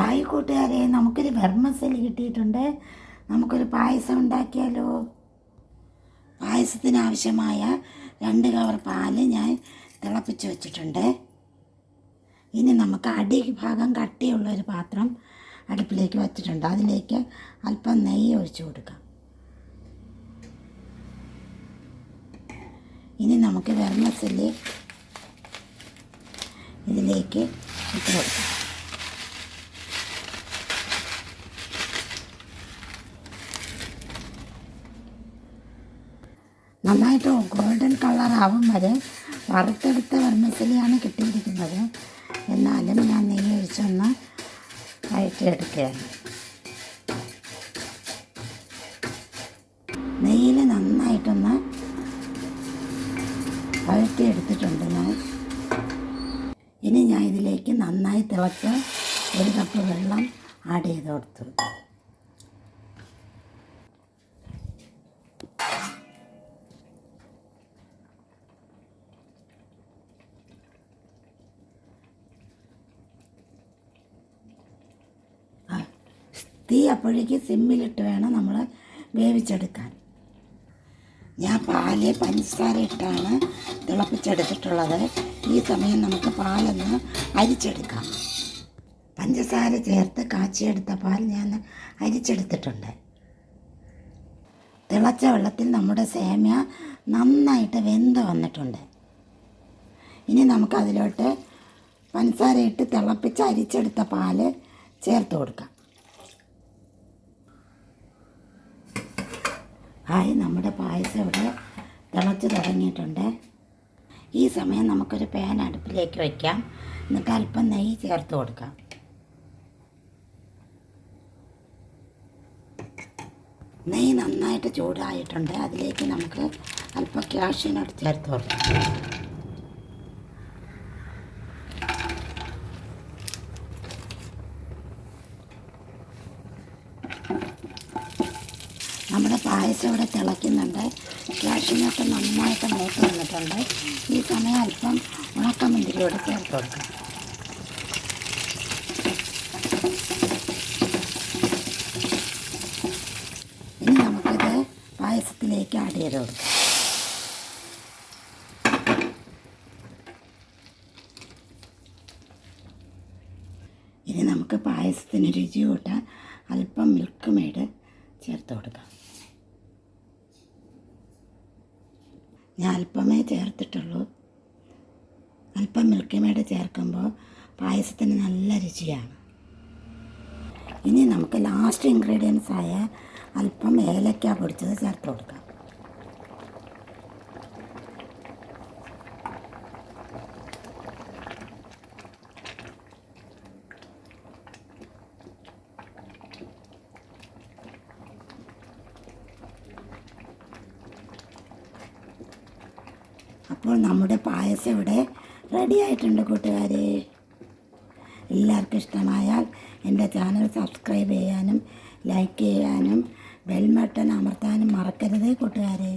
Hi കൂട്ടുകാരെ നമുക്കൊരു വെർമസൽ കിട്ടിയിട്ടുണ്ട്. നമുക്കൊരു പായസം ഉണ്ടാക്കിയാലോ? പായസത്തിന് ആവശ്യമായ രണ്ട് കവർ പാൽ ഞാൻ തിളപ്പിച്ച് വെച്ചിട്ടുണ്ട്. ഇനി നമുക്ക് അടി ഭാഗം കട്ടിയുള്ള ഒരു പാത്രം അടുപ്പിലേക്ക് വച്ചിട്ടുണ്ട്. അതിലേക്ക് അല്പം നെയ്യ് ഒഴിച്ചു കൊടുക്കാം. ഇനി നമുക്ക് വെർമസൽ ഇതിലേക്ക് ഇട്ട് കൊടുക്കാം. നന്നായിട്ട് ഗോൾഡൻ കളർ ആവും വരെ വറുത്തെടുത്ത വെർമസലിയാണ് കിട്ടിയിരിക്കുന്നത്. എന്നാലും ഞാൻ നെയ്യ് ഒഴിച്ചൊന്ന് വഴറ്റിയെടുക്കുകയാണ് നെയ്യിൽ നന്നായിട്ടൊന്ന് വഴറ്റിയെടുത്തിട്ടുണ്ട് ഞാൻ. ഇനി ഞാൻ ഇതിലേക്ക് നന്നായി തിളച്ച് ഒരു കപ്പ് വെള്ളം ആഡ് ചെയ്ത് കൊടുത്തു. തീ അപ്പോഴേക്ക് സിമ്മിലിട്ട് വേണം നമ്മൾ വേവിച്ചെടുക്കാൻ. ഞാൻ പാൽ പഞ്ചസാര ഇട്ടാണ് തിളപ്പിച്ചെടുത്തിട്ടുള്ളത്. ഈ സമയം നമുക്ക് പാലൊന്ന് അരിച്ചെടുക്കാം. പഞ്ചസാര ചേർത്ത് കാച്ചിയെടുത്ത പാൽ ഞാൻ അരിച്ചെടുത്തിട്ടുണ്ട്. തിളച്ച വെള്ളത്തിൽ നമ്മുടെ സേമിയ നന്നായിട്ട് വെന്ത് വന്നിട്ടുണ്ട്. ഇനി നമുക്കതിലോട്ട് പഞ്ചസാര ഇട്ട് തിളപ്പിച്ച് അരിച്ചെടുത്ത പാൽ ചേർത്ത് കൊടുക്കാം. ഹായ് നമ്മുടെ പായസം ഇവിടെ തിളച്ച് തുടങ്ങിയിട്ടുണ്ട്. ഈ സമയം നമുക്കൊരു പാൻ അടുപ്പിലേക്ക് വയ്ക്കാം എന്നിട്ട് അല്പം നെയ്യ് ചേർത്ത് കൊടുക്കാം. നെയ്യ് നന്നായിട്ട് ചൂടായിട്ടുണ്ട്. അതിലേക്ക് നമുക്ക് അല്പം ക്യാഷ്യനോട് ചേർത്ത് കൊടുക്കാം. നമ്മുടെ പായസം ഇവിടെ തിളയ്ക്കുന്നുണ്ട്. ക്യാഷിനൊക്കെ നന്നായിട്ട് മൂത്ത് വന്നിട്ടുണ്ട്. ഈ സമയം അല്പം ഉണക്കമുന്തിരിയോട് ചേർത്ത് കൊടുക്കാം ഇനി നമുക്കിത് പായസത്തിലേക്ക് ആഡ് ചെയ്ത് കൊടുക്കാം. ഇനി നമുക്ക് പായസത്തിന് രുചി കൂട്ടാൻ അല്പം മിൽക്ക് മെയ്ഡ് ചേർത്ത് കൊടുക്കാം. ഞാൻ അല്പമേ ചേർത്തിട്ടുള്ളൂ. അല്പം മിൽക്കി ചേർക്കുമ്പോൾ പായസത്തിന് നല്ല രുചിയാണ്. ഇനി നമുക്ക് ലാസ്റ്റ് ഇൻഗ്രീഡിയൻസായ അല്പം ഏലക്ക പൊടിച്ചത് ചേർത്ത് കൊടുക്കാം. അപ്പോൾ നമ്മുടെ പായസം ഇവിടെ റെഡി ആയിട്ടുണ്ട് കൂട്ടുകാരെ. എല്ലാവർക്കും ഇഷ്ടമായാൽ എന്റെ ചാനൽ സബ്സ്ക്രൈബ് ചെയ്യാനും ലൈക്ക് ചെയ്യാനും ബെൽ ബട്ടൺ അമർത്താനും മറക്കരുത് കൂട്ടുകാരെ.